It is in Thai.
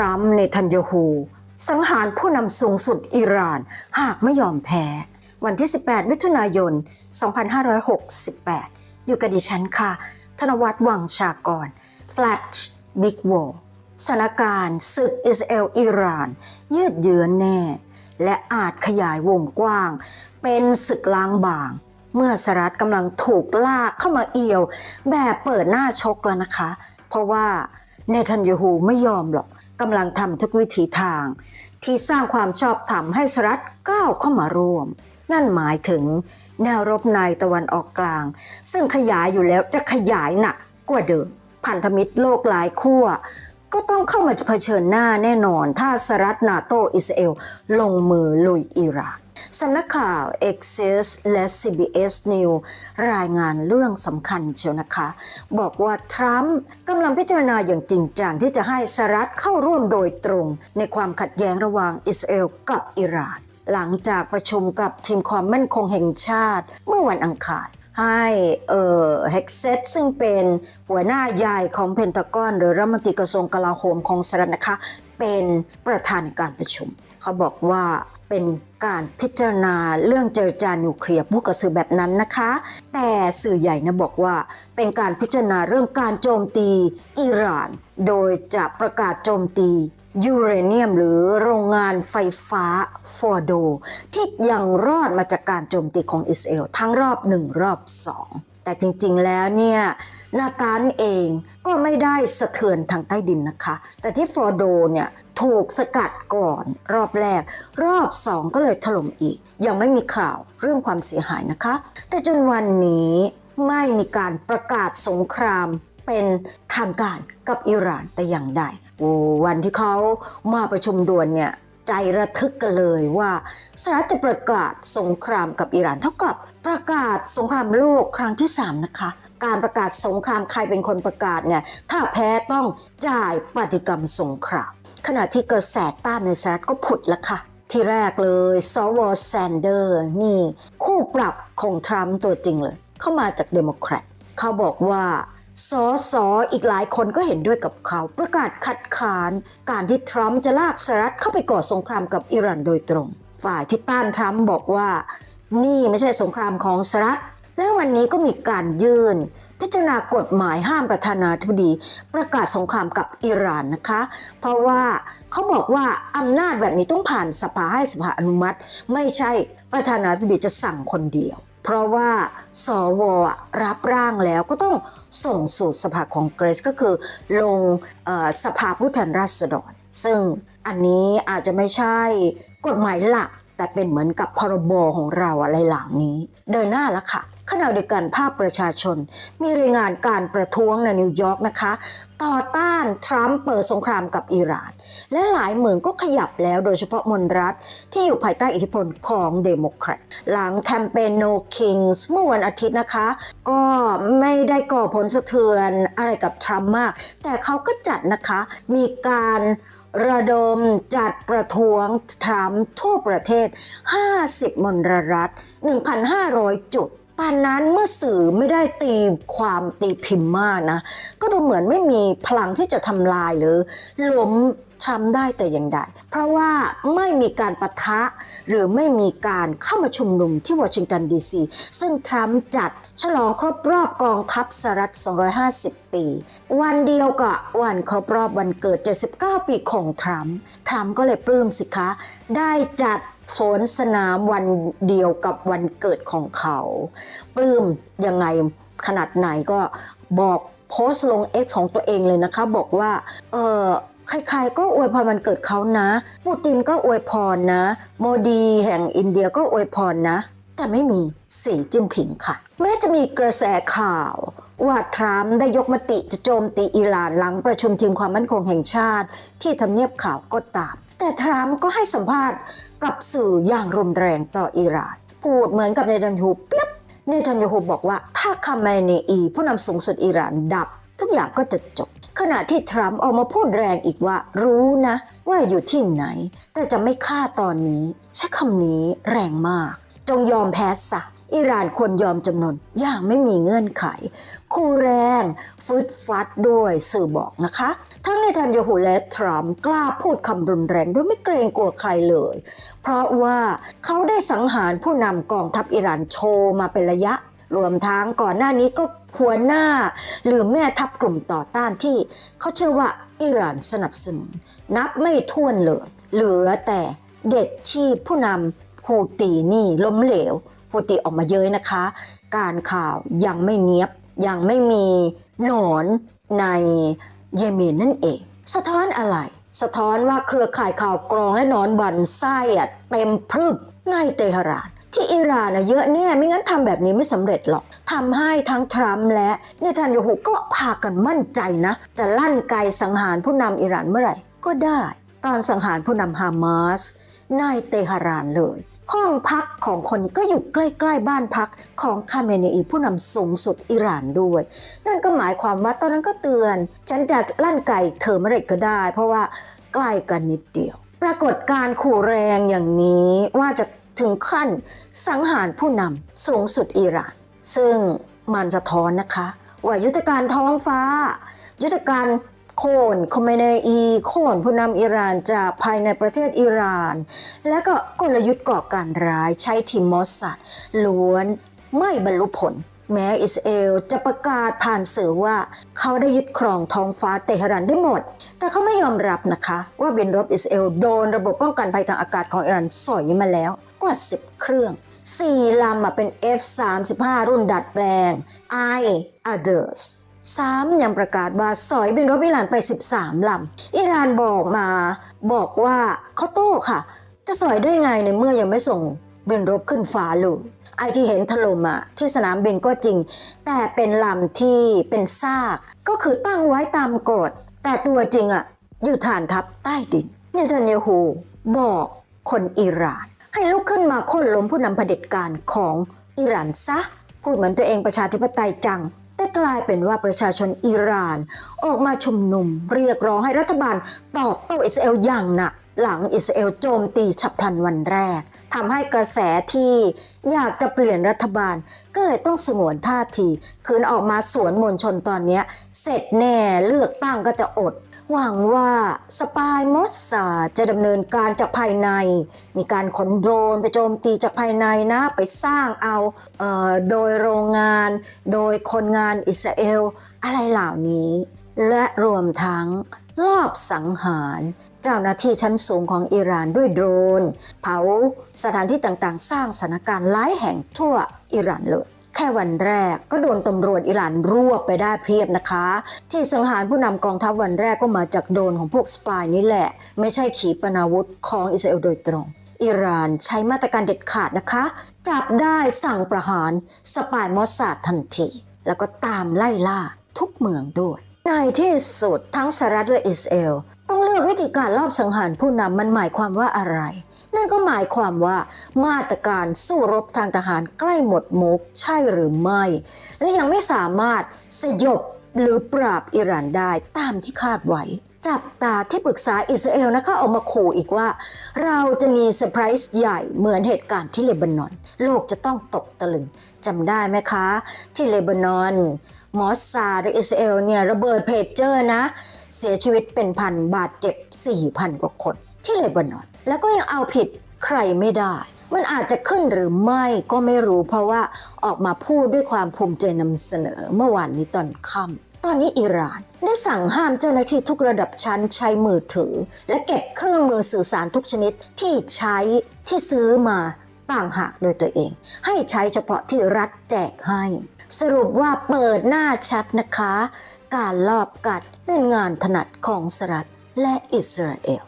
รัมป์เนทันยาฮูสังหารผู้นำสูงสุดอิหร่านหากไม่ยอมแพ้ วันที่ 18 มิถุนายน 2568 อยู่กับดิฉันค่ะ ธนวัฒน์วังชากร Flash Big War สถานการณ์ศึกอิสราเอลอิหร่าน ยืดเยื้อแน่ และอาจขยายวงกว้าง เป็นศึกล้างบาง เมื่อสหรัฐกำลังถูกลากเข้ามาเอี่ยว แบบเปิดหน้าชกแล้วนะคะ เพราะว่าเนทันยาฮูไม่ยอมหรอก กำลังทำทุกวิถีทาง ที่สร้างความชอบธรรมให้สหรัฐก้าวเข้ามาร่วม นั่นหมายถึงแนวรบในตะวันออกกลาง ซึ่งขยายอยู่แล้วจะขยายหนักกว่าเดิมพันธมิตรโลกหลายขั้ว ก็ต้องเข้ามาเผชิญหน้าแน่นอน ถ้าสหรัฐนาโตอิสราเอลลงมือลุยอิร่านสำนักข่าว Access และ CBS News รายงานเรื่องสำคัญเชียวนะคะ บอกว่า ทรัมป์กำลังพิจารณาอย่างจริงจังที่จะให้สหรัฐเข้าร่วมโดยตรง ในความขัดแย้งระหว่างอิสราเอลกับอิหร่านหลังจากประชุมกับทีมความมั่นคงแห่งชาติเมื่อวันอังคาร ให้เอ่อเฮกเซตซึ่งเป็นหัวหน้าใหญ่ของเพนทากอน หรือรัฐมนตรีกระทรวงกลาโหมของสหรัฐนะคะ เป็นประธานการประชุม เขาบอกว่าเป็นการพิจารณาเรื่องเจรจานิวเคลียร์พูดกับสื่อแบบนั้นนะคะ แต่สื่อใหญ่นะบอกว่าเป็นการพิจารณาเรื่องการโจมตีอิหร่าน โดยจะประกาศโจมตี ยูเรเนียมหรือโรงงานไฟฟ้าฟอร์โด ที่ยังรอดมาจากการโจมตีของอิสราเอลทั้งรอบหนึ่งรอบสองแต่จริงๆแล้วเนี่ยนาตานเองก็ไม่ได้สะเทือนทางใต้ดินนะคะ แต่ที่ฟอร์โดเนี่ยถูกสกัดก่อนรอบแรก รอบสองก็เลยถล่มอีก ยังไม่มีข่าวเรื่องความเสียหายนะคะ แต่จนวันนี้ไม่มีการประกาศสงครามเป็นทางการกับอิหร่านแต่อย่างใด วันที่เขามาประชุมด่วนเนี่ยใจระทึกกันเลยว่าสหรัฐจะประกาศสงครามกับอิหร่านเท่ากับประกาศสงครามโลกครั้งที่ 3 นะคะ การประกาศสงครามใครเป็นคนประกาศเนี่ยถ้าแพ้ต้องจ่ายปฏิกรรมสงครามขณะที่กระแสต้านในสหรัฐก็ผุดละค่ะ ที่แรกเลยซอวอแซนเดอร์นี่คู่ปรับของทรัมป์ตัวจริงเลย เข้ามาจากเดโมแครตเขาบอกว่า สอสออีกหลายคนก็เห็นด้วยกับเขา ประกาศคัดค้าน การที่ทรัมป์จะลากสหรัฐเข้าไปก่อสงครามกับอิหร่านโดยตรง ฝ่ายที่ต้านทรัมป์บอกว่า นี่ไม่ใช่สงครามของสหรัฐ และวันนี้ก็มีการยื่น พิจารณากฎหมายห้ามประธานาธิบดี ประกาศสงครามกับอิหร่านนะคะ เพราะว่าเขาบอกว่าอำนาจแบบนี้ต้องผ่านสภาให้สภาอนุมัติ ไม่ใช่ประธานาธิบดีจะสั่งคนเดียว เพราะว่าสวรับร่างแล้วก็ต้องส่งสู่สภาคองเกรสก็คือลงอสภาผู้แทนราษฎร ซึ่งอันนี้อาจจะไม่ใช่กฎหมายหลัก แต่เป็นเหมือนกับพรบของเราอะไรเหล่านี้ เดินหน้าแล้วค่ะ ขณะเดียวกันภาพประชาชน มีรายงานการประท้วงในนิวยอร์กนะคะ ต่อต้านทรัมป์เปิดสงครามกับอิหร่าน และหลายเมืองก็ขยับแล้วโดยเฉพาะมณรัฐที่อยู่ภายใต้อิทธิพลของเดโมแครตหลังแคมเปญ No Kings เมื่อวันอาทิตย์นะคะ ก็ไม่ได้ก่อผลสะเทือนอะไรกับทรัมป์มาก แต่เขาก็จัดนะคะมีการระดมจัดประท้วงทรัมป์ทั่วประเทศ 50มลรัฐ 1,500 จุด ปานนั้นเมื่อสื่อไม่ได้ตีความตีพิมพ์มากนะ ก็ดูเหมือนไม่มีพลังที่จะทำลายหรือล้มทรัมป์ได้แต่อย่างใด เพราะว่าไม่มีการประทะ หรือไม่มีการเข้ามาชุมนุมที่วอชิงตันดีซี ซึ่งทรัมป์จัดฉลองครบรอบกองทัพสหรัฐ 250 ปี วันเดียวกับวันครบรอบวันเกิด 79 ปีของทรัมป์ ทรัมป์ก็เลยปลื้มสิคะ ได้จัด โฝนสนามวันเดียวกับวันเกิดของเขา ปลื้มยังไงขนาดไหนก็บอกโพสต์ลง X ของตัวเองเลยนะคะ บอกว่า เออใครๆก็อวยพรวันเกิดเขานะ ปูตินก็อวยพรนะ โมดีแห่งอินเดียก็อวยพรนะ แต่ไม่มีสีจิ้นผิงค่ะ แม้จะมีกระแสข่าว ว่าทรัมป์ได้ยกมติจะโจมตีอิหร่านหลังประชุมทีมความมั่นคงแห่งชาติ ที่ทำเนียบข่าวก็ตาม แต่ทรัมป์ก็ให้สัมภาษณ์ กับสื่ออย่างรุนแรงต่ออิหร่าน พูดเหมือนกับเนทันยูเปียบเนทันยาฮูบอกว่าถ้าคาเมเนอีผู้นำสูงสุดอิหร่านดับ ทุกอย่างก็จะจบ ขณะที่ทรัมป์ออกมาพูดแรงอีกว่า รู้นะ ว่าอยู่ที่ไหน แต่จะไม่ฆ่าตอนนี้ ใช้คำนี้แรงมาก จงยอมแพ้ซะอิหร่านควรยอมจำนนอย่างไม่มีเงื่อนไข คู่แรงฟึดฟัดด้วยสื่อบอกนะคะทั้ งในทันยาฮูและทรัมป์กล้าพูดคำรุนแรงโดยไม่เกรงกลัวใครเลย เพราะว่าเขาได้สังหารผู้นำกองทัพอิหร่านโชว์มาเป็นระยะ รวมทั้งก่อนหน้านี้ก็หัวหน้า หรือแม่ทัพกลุ่มต่อต้านที่เขาเชื่อว่าอิหร่านสนับสนุน นับไม่ถ้วนเลย เหลือแต่เด็ดที่ผู้นำฮูตีนี่ล้มเหลวฮูตีออกมาเย้ยนะคะ การข่าวยังไม่เนียบยังไม่มีหนอนใน เยเมนนั่นเอง สะท้อนอะไร สะท้อนว่าเครือข่ายข่าวกรองและนอนบันไส้อะเต็มพรึบในเตหะรานที่อิหร่านอะเยอะแน่ไม่งั้นทำแบบนี้ไม่สำเร็จหรอกทำให้ทั้งทรัมป์และเนทันยาฮูก็พากันมั่นใจนะ จะลั่นไกสังหารผู้นำอิหร่านเมื่อไหร่ ก็ได้ ตอนสังหารผู้นำฮามาสในเตหะรานเลย ห้องพักของคนก็อยู่ใกล้ ๆ บ้านพักของคาเมเนอีผู้นำสูงสุดอิหร่านด้วย นั่นก็หมายความว่าตอนนั้นก็เตือน ฉันจะลั่นไก่เธอเมื่อไรก็ได้ เพราะว่าใกล้กันนิดเดียว ปรากฏการขู่แรงอย่างนี้ว่าจะถึงขั้นสังหารผู้นำสูงสุดอิหร่าน ซึ่งมันสะท้อนนะคะ ว่ายุทธการท้องฟ้า ยุทธการ โคนคอมเมเนอีโคนผู้นำอิหร่านจากภายในประเทศอิหร่าน และก็กลยุทธ์ก่อการร้ายใช้ทีมมอสซัดล้วนไม่บรรลุผล แม้อิสราเอลจะประกาศผ่านสื่อว่าเขาได้ยึดครองท้องฟ้าเตหะรันได้หมด แต่เขาไม่ยอมรับนะคะ ว่าบินรบอิสราเอลโดนระบบป้องกันภัยทางอากาศของอิหร่านสอยมาแล้วกว่า 10 เครื่อง4ลำเป็น F-35 รุ่นดัดแปลง I others สามยังประกาศว่าสอยบินรบอิหร่านไป 13ลำอิหร่านบอกมาบอกว่าเขาโต้ค่ะ จะสอยได้ไงในเมื่อยังไม่ส่งบินรบขึ้นฟ้าเลยไอที่เห็นถล่มอะที่สนามบินก็จริง แต่เป็นลำที่เป็นซากก็คือตั้งไว้ตามกฎแต่ตัวจริงอะอยู่ฐานทัพใต้ดินเนทันยาฮูบอกคนอิหร่าน ให้ลุกขึ้นมาโค่นล้มผู้นำเผด็จการของอิหร่านซะพูดเหมือนตัวเองประชาธิปไตยจัง กลายเป็นว่าประชาชนอิหร่าน ออกมาชุมนุม เรียกร้องให้รัฐบาลตอบโต้อิสราเอลอย่างหนัก หลังอิสราเอลโจมตีฉับพลันวันแรกทำให้กระแสที่อยากจะเปลี่ยนรัฐบาล ก็เลยต้องสงวนท่าที คืนออกมาสวนมวลชนตอนนี้เสร็จแน่เลือกตั้งก็จะอด หวังว่าสปายมอสซาจะดำเนินการจากภายใน มีการขนโดรนไปโจมตีจากภายในนะ ไปสร้างเอาเอ่อโดยโรงงาน โดยคนงานอิสราเอล อะไรเหล่านี้ และรวมทั้งลอบสังหารเจ้าหน้าที่ชั้นสูงของอิหร่านด้วยโดรน เผาสถานที่ต่างๆ สร้างสถานการณ์หลายแห่งทั่วอิหร่านเลย แค่วันแรกก็โดนตำรวจอิหร่านรวบไปได้เพียบนะคะ ที่สังหารผู้นำกองทัพวันแรกก็มาจากโดนของพวกสปายนี่แหละ ไม่ใช่ขีปนาวุธของอิสราเอลโดยตรง อิหร่านใช้มาตรการเด็ดขาดนะคะ จับได้สั่งประหารสปายมอสซาดทันที แล้วก็ตามไล่ล่าทุกเมืองด้วยในที่สุดทั้งสหรัฐและอิสราเอลต้องเลือกวิธีการลอบสังหารผู้นำมันหมายความว่าอะไร นั่นก็หมายความว่ามาตรการสู้รบทางทหารใกล้หมดมุกใช่หรือไม่ และยังไม่สามารถสยบหรือปราบอิหร่านได้ตามที่คาดไว้ จับตาที่ปรึกษาอิสราเอลนะคะออกมาขู่อีกว่า เราจะมีเซอร์ไพรส์ใหญ่เหมือนเหตุการณ์ที่เลบานอน โลกจะต้องตกตะลึงจำได้ไหมคะ ที่เลบานอน มอสซาดและอิสราเอลเนี่ยระเบิดเพจเจอร์นะ เสียชีวิตเป็นพันบาดเจ็บ4,000กว่าคนที่เลบานอน แล้วก็ยังเอาผิดใครไม่ได้ มันอาจจะขึ้นหรือไม่ก็ไม่รู้ เพราะว่าออกมาพูดด้วยความภูมิใจนำเสนอเมื่อวานนี้ตอนค่ำตอนนี้อิหร่านได้สั่งห้ามเจ้าหน้าที่ทุกระดับชั้นใช้มือถือ และเก็บเครื่องมือสื่อสารทุกชนิดที่ใช้ที่ซื้อมาต่างหากโดยตัวเอง ให้ใช้เฉพาะที่รัฐแจกให้ สรุปว่าเปิดหน้าชัดนะคะ การลอบกัดเป็นงานถนัดของสหรัฐและอิสราเอล